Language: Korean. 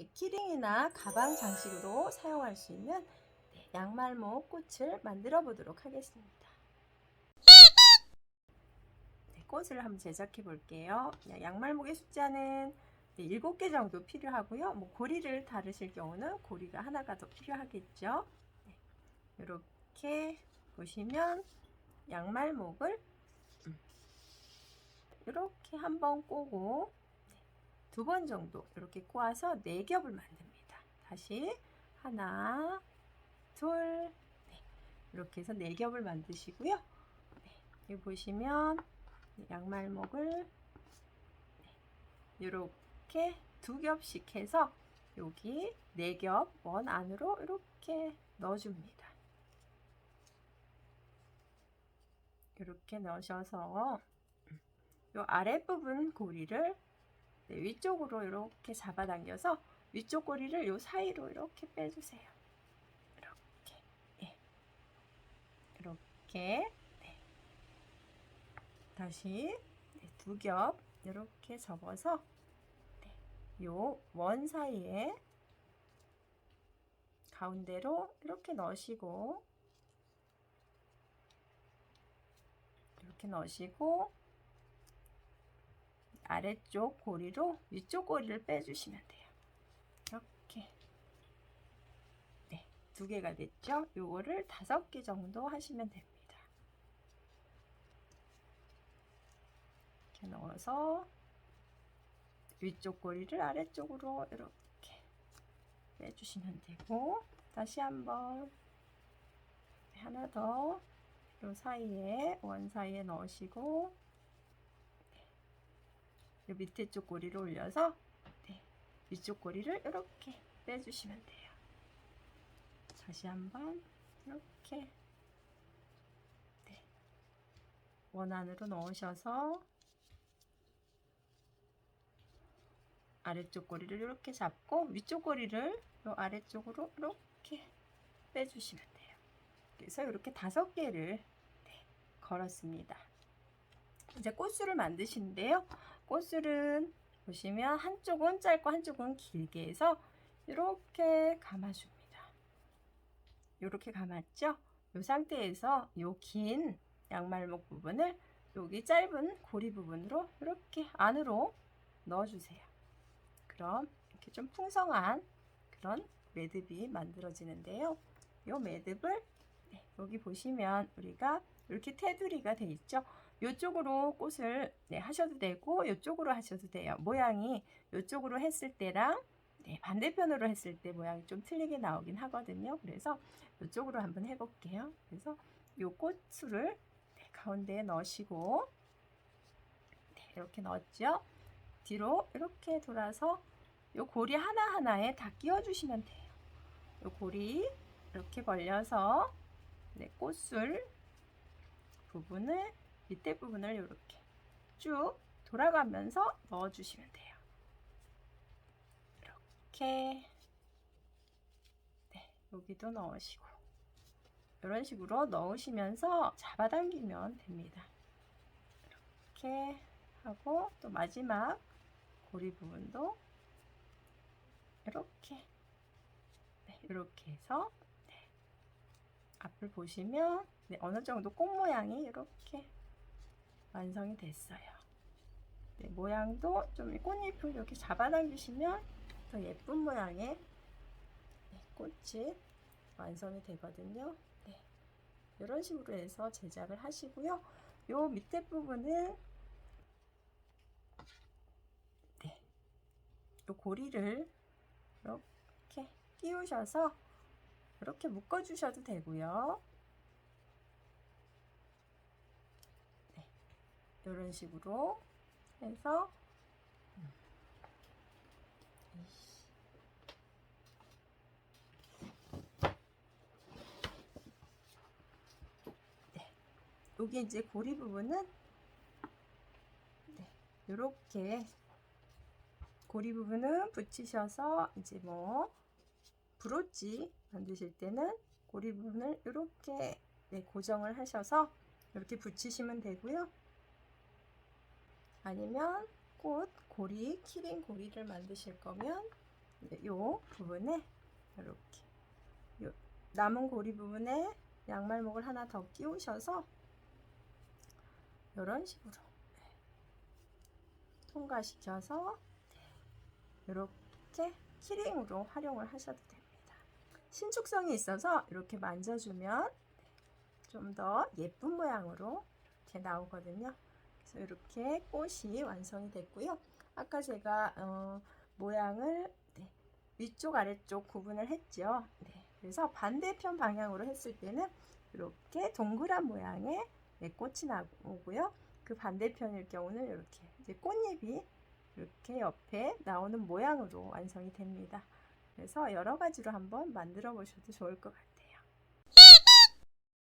네, 키링이나 가방 장식으로 사용할 수 있는 네, 양말목 꽃을 만들어 보도록 하겠습니다. 네, 꽃을 한번 제작해 볼게요. 네, 양말목의 숫자는 네, 7개 정도 필요하고요. 뭐 고리를 다르실 경우는 고리가 하나가 더 필요하겠죠. 네, 이렇게 보시면 양말목을 이렇게 한번 꼬고 두 번 정도 이렇게 꼬아서 네 겹을 만듭니다. 다시 하나, 둘, 네. 이렇게 해서 네 겹을 만드시고요. 네. 여기 보시면 양말목을 이렇게 두 겹씩 해서 여기 네 겹 원 안으로 이렇게 넣어줍니다. 이렇게 넣으셔서 이 아랫부분 고리를 네, 위쪽으로 이렇게 잡아당겨서 위쪽 고리를 이 사이로 이렇게 빼주세요. 이렇게, 예. 이렇게, 네. 다시 네, 두겹 이렇게 접어서 네, 요원 사이에 가운데로 이렇게 넣으시고 이렇게 넣으시고 아래쪽 고리로 위쪽 고리를 빼주시면 돼요. 이렇게 네, 두 개가 됐죠? 요거를 다섯 개 정도 하시면 됩니다. 이렇게 넣어서 위쪽 고리를 아래쪽으로 이렇게 빼주시면 되고 다시 한번 하나 더 요 사이에 원 사이에 넣으시고 요 밑에 쪽 고리를 올려서 네, 위쪽 고리를 이렇게 빼주시면 돼요. 다시 한번 이렇게 네, 원 안으로 넣으셔서 아래쪽 고리를 이렇게 잡고 위쪽 고리를 요 아래쪽으로 이렇게 빼주시면 돼요. 그래서 이렇게 다섯 개를 네, 걸었습니다. 이제 꽃술을 만드시는데요. 꽃술은 보시면 한쪽은 짧고 한쪽은 길게 해서 이렇게 감아줍니다. 이렇게 감았죠? 이 상태에서 이 긴 양말목 부분을 여기 짧은 고리 부분으로 이렇게 안으로 넣어주세요. 그럼 이렇게 좀 풍성한 그런 매듭이 만들어지는데요. 이 매듭을 네, 여기 보시면 우리가 이렇게 테두리가 돼 있죠. 이쪽으로 꽃을 네, 하셔도 되고 이쪽으로 하셔도 돼요. 모양이 이쪽으로 했을 때랑 네, 반대편으로 했을 때 모양이 좀 틀리게 나오긴 하거든요. 그래서 이쪽으로 한번 해볼게요. 그래서 이 꽃술을 네, 가운데에 넣으시고 네, 이렇게 넣었죠. 뒤로 이렇게 돌아서 이 고리 하나하나에 다 끼워주시면 돼요. 이 고리 이렇게 벌려서 네, 꽃술 부분을 밑에 부분을 이렇게 쭉 돌아가면서 넣어주시면 돼요. 이렇게 네, 여기도 넣으시고 이런 식으로 넣으시면서 잡아당기면 됩니다. 이렇게 하고 또 마지막 고리 부분도 이렇게 네, 이렇게 해서 네, 앞을 보시면 네, 어느 정도 꽃 모양이 이렇게 완성이 됐어요. 네, 모양도 좀 꽃잎을 이렇게 잡아당기시면 더 예쁜 모양의 네, 꽃이 완성이 되거든요. 네, 이런 식으로 해서 제작을 하시고요. 요 밑에 부분은 네, 요 고리를 이렇게 끼우셔서 이렇게 묶어주셔도 되고요. 이런 식으로 해서 네, 여기 이제 고리 부분은 네, 이렇게 고리 부분은 붙이셔서 이제 뭐 브로치 만드실 때는 고리 부분을 이렇게 네, 고정을 하셔서 이렇게 붙이시면 되고요. 아니면 꽃 고리, 키링 고리를 만드실 거면 네, 요 부분에 이렇게 요 남은 고리 부분에 양말목을 하나 더 끼우셔서 이런 식으로 네, 통과시켜서 이렇게 키링으로 활용을 하셔도 됩니다. 신축성이 있어서 이렇게 만져주면 좀 더 예쁜 모양으로 이렇게 나오거든요. 그래서 이렇게 꽃이 완성이 됐고요. 아까 제가 어, 모양을 네, 위쪽 아래쪽 구분을 했죠. 네, 그래서 반대편 방향으로 했을 때는 이렇게 동그란 모양의 네, 꽃이 나오고요. 그 반대편일 경우는 이렇게 꽃잎이 이렇게 옆에 나오는 모양으로 완성이 됩니다. 그래서 여러 가지로 한번 만들어 보셔도 좋을 것 같아요.